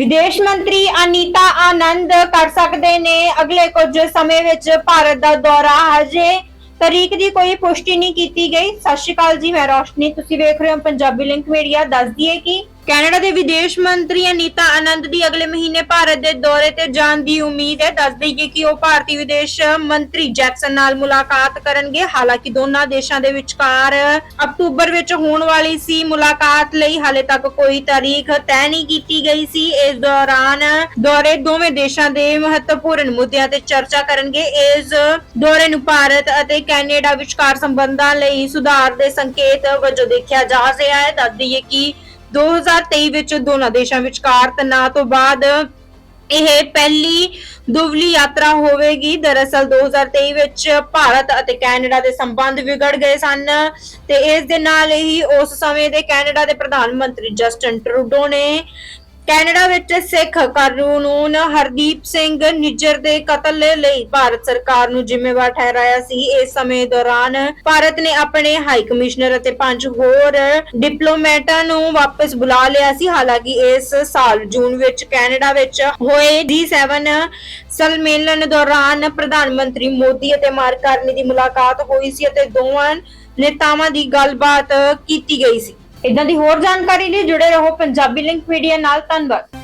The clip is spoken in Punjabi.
ਵਿਦੇਸ਼ ਮੰਤਰੀ ਅਨੀਤਾ ਆਨੰਦ ਕਰ ਸਕਦੇ ਨੇ। ਅਗਲੇ ਕੁਝ ਸਮੇਂ ਵਿੱਚ ਭਾਰਤ ਦਾ ਦੌਰਾ। ਹਜੇ ਤਰੀਕ ਦੀ ਕੋਈ ਪੁਸ਼ਟੀ ਨਹੀਂ ਕੀਤੀ ਗਈ। ਸਤਿ ਸ਼੍ਰੀ ਅਕਾਲ ਜੀ, ਮੈਂ ਰੋਸ਼ਨੀ। ਤੁਸੀਂ ਵੇਖ ਰਹੇ ਹੋ ਪੰਜਾਬੀ ਲਿੰਕ ਮੀਡੀਆ। ਦੱਸ ਦਈਏ ਕਿ ਕੈਨੇਡਾ ਦੇ ਵਿਦੇਸ਼ ਮੰਤਰੀ ਅਨੀਤਾ ਆਨੰਦ ਦੀ ਅਗਲੇ ਮਹੀਨੇ ਭਾਰਤ ਦੇ ਦੌਰੇ ਤੇ ਜਾਣ ਦੀ ਉਮੀਦ ਹੈ। ਦੱਸ ਦਈਏ ਕਿ ਉਹ ਭਾਰਤੀ ਵਿਦੇਸ਼ ਮੰਤਰੀ ਜੈਕਸਨ ਨਾਲ ਮੁਲਾਕਾਤ ਕਰਨਗੇ। ਹਾਲਾਂਕਿ ਦੋਨਾਂ ਦੇਸ਼ਾਂ ਦੇ ਵਿਚਕਾਰ ਅਕਤੂਬਰ ਵਿੱਚ ਹੋਣ ਵਾਲੀ ਸੀ ਮੁਲਾਕਾਤ ਲਈ ਹਾਲੇ ਤੱਕ ਕੋਈ ਤਾਰੀਖ ਤੈਅ ਨਹੀਂ ਕੀਤੀ ਗਈ ਸੀ। ਇਸ ਦੌਰਾਨ ਦੌਰੇ ਦੋਵੇਂ ਦੇਸ਼ਾਂ ਦੇ ਮਹੱਤਵਪੂਰਨ ਮੁੱਦਿਆਂ ਤੇ ਚਰਚਾ ਕਰਨਗੇ। ਇਸ ਦੌਰੇ ਨੂੰ ਭਾਰਤ ਅਤੇ ਕੈਨੇਡਾ ਵਿਚਕਾਰ ਸੰਬੰਧਾਂ ਲਈ ਸੁਧਾਰ ਦੇ ਸੰਕੇਤ ਵਜੋਂ ਦੇਖਿਆ ਜਾ ਰਿਹਾ ਹੈ। ਦੱਸ ਦਈਏ ਕਿ 2023 ਵਿੱਚ ਦੋਨਾਂ ਦੇਸ਼ਾਂ ਵਿਚਕਾਰ ਤਣਾਅ ਤੋਂ ਬਾਅਦ ਇਹ ਪਹਿਲੀ ਦੁਵਲੀ ਯਾਤਰਾ ਹੋਵੇਗੀ। ਦਰਅਸਲ 2023 ਵਿੱਚ ਭਾਰਤ ਅਤੇ ਕੈਨੇਡਾ ਦੇ ਸੰਬੰਧ ਵਿਗੜ ਗਏ ਸਨ ਤੇ ਇਸ ਦੇ ਨਾਲ ਹੀ ਉਸ ਸਮੇਂ ਦੇ ਕੈਨੇਡਾ ਦੇ ਪ੍ਰਧਾਨ ਮੰਤਰੀ ਜਸਟਨ ਟਰੂਡੋ ਨੇ ਕੈਨੇਡਾ ਵਿੱਚ ਸਿੱਖ ਕਾਨੂੰਨ ਹਰਦੀਪ ਸਿੰਘ ਨਿੱਜਰ ਦੇ ਕਤਲ ਲਈ ਭਾਰਤ ਸਰਕਾਰ ਨੂੰ ਜ਼ਿੰਮੇਵਾਰ ਠਹਿਰਾਇਆ ਸੀ। ਇਸ ਸਮੇਂ ਦੌਰਾਨ ਭਾਰਤ ਨੇ ਆਪਣੇ ਹਾਈ ਕਮਿਸ਼ਨਰ ਅਤੇ ਪੰਜ ਹੋਰ ਡਿਪਲੋਮੈਟਾਂ ਨੂੰ ਵਾਪਸ ਬੁਲਾ ਲਿਆ ਸੀ। ਹਾਲਾਂਕਿ ਇਸ ਸਾਲ ਜੂਨ ਵਿੱਚ ਕੈਨੇਡਾ ਵਿੱਚ ਹੋਏ D7 ਸੰਮੇਲਨ ਦੌਰਾਨ ਪ੍ਰਧਾਨ ਮੰਤਰੀ ਮੋਦੀ ਅਤੇ ਮਾਰਕ ਕਾਰਨੀ ਦੀ ਮੁਲਾਕਾਤ ਹੋਈ ਸੀ ਅਤੇ ਦੋਵਾਂ ਨੇਤਾਵਾਂ ਦੀ ਗੱਲਬਾਤ ਕੀਤੀ ਗਈ ਸੀ। ਇਦਾਂ ਦੀ ਹੋਰ ਜਾਣਕਾਰੀ ਲਈ ਜੁੜੇ ਰਹੋ ਪੰਜਾਬੀ ਲਿੰਕ ਮੀਡੀਆ ਨਾਲ ਧੰਨਵਾਦ।